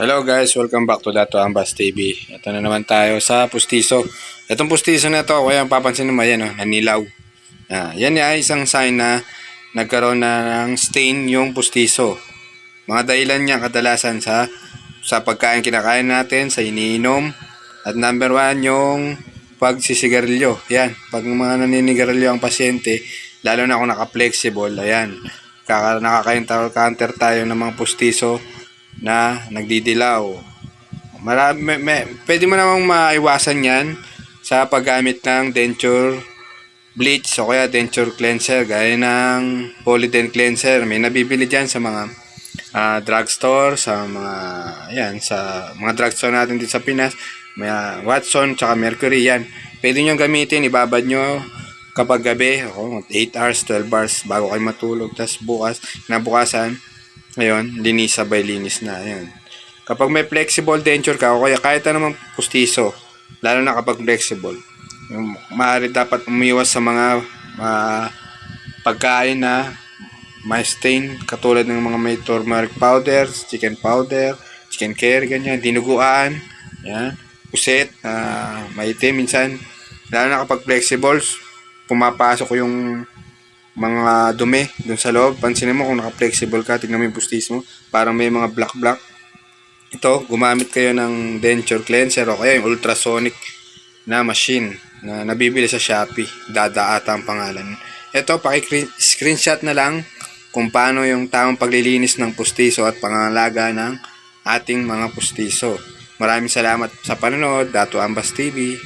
Hello guys, welcome back to Dato Ambas TV. Ito na naman tayo sa pustiso. Itong pustiso na to, kaya papansin mo yan, oh, nanilaw. Ah, yan ay isang sign na nagkaroon na ng stain yung pustiso. Mga dahilan niya kadalasan sa sa pagkain kinakain natin, sa iniinom. At number one, yung pagsisigarilyo. Yan, pag mga naninigarilyo ang pasyente, lalo na kung naka-flexible, ayan, kaka, nakaka-counter tayo ng mga pustiso na nagdidilaw. Marami, may, may- pwede mo namang maiwasan yan sa paggamit ng denture bleach o kaya denture cleanser gaya ng Polydent cleanser. May nabibili dyan sa mga ah, drugstore, sa mga yan, sa mga drugstore natin dito sa Pinas. May ah, Watson tsaka Mercury yan. Pwede nyo gamitin, ibabad nyo kapag gabi, ako, 8 hours, 12 hours bago kayo matulog. Tapos bukas, nabukasan, ngayon, linis sabay linis na. Ayan. Kapag may flexible denture ka, o kaya kahit anumang pustiso, lalo na kapag flexible, yung maaari dapat umiwas sa mga ah, pagkain na may stain, katulad ng mga may turmeric powder, chicken powder, chicken curry, ganyan, dinuguan, yan, puset, uh, maitim minsan, lalo na kapag flexibles, pumapasok yung mga dumi dun sa loob. Pansinin mo kung naka-flexible ka, tingnan mo yung pustis mo. Parang may mga black-black. Ito, gumamit kayo ng denture cleanser o kaya yung ultrasonic na machine na nabibili sa Shopee. Dada ata ang pangalan. Ito, paki-screenshot na lang kung paano yung tamang paglilinis ng pustiso at pangangalaga ng ating mga pustiso. Maraming salamat sa panonood. Dato Ambas TV.